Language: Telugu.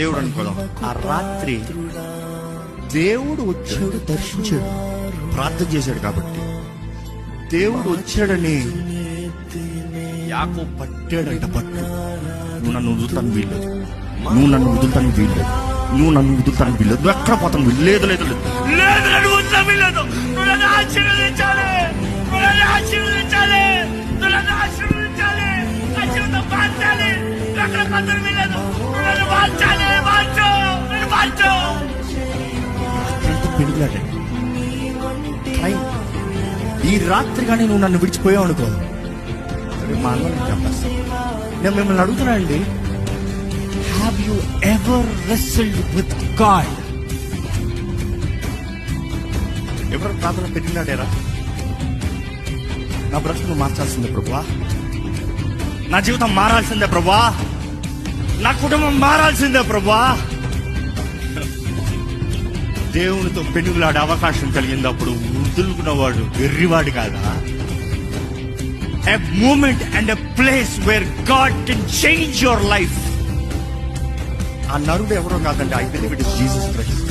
దేవుడు అనుకోదాం ఆ రాత్రి దేవుడు వచ్చాడు. దర్శించాడు ప్రార్థన చేశాడు కాబట్టి. దేవుడు వచ్చాడని యాకో పట్టాడంట పట్టు. నువ్వు నన్ను వదులుతాను వీల్లేదు. నువ్వు నన్ను వదులుతాను వీల్లేదు. నువ్వు నన్ను వదులుతాను వీల్లేదు. నువ్వు ఎక్కడ పోతాను లేదు లేదు లేదు. లేదు నువ్వు కొందరు వినలేదు వీల్లేదు నువ్వు నన్ను మార్చాలి మార్చు నన్ను మార్చు ఈ రాత్రి కానీ నువ్వు నన్ను విడిచిపోయావు అనుకో. మా అన్న నేను మిమ్మల్ని అడుగుతున్నానండి have you ever wrestled with God ఎవరు ప్రార్థన పెట్టినాడేరా నా బ్రతుకును మార్చాల్సిందే ప్రభువా. నా జీవితం మారాల్సిందే ప్రభువా. నా కుటుంబం మారాల్సిందే ప్రభా. దేవునితో పెనుగులాడే అవకాశం కలిగినప్పుడు వృద్ధులుకున్నవాడు వెర్రివాడు కాదా? A moment and a place where God can change your life ఆ నరుడు ఎవరో కాదండి I believe it is Jesus Christ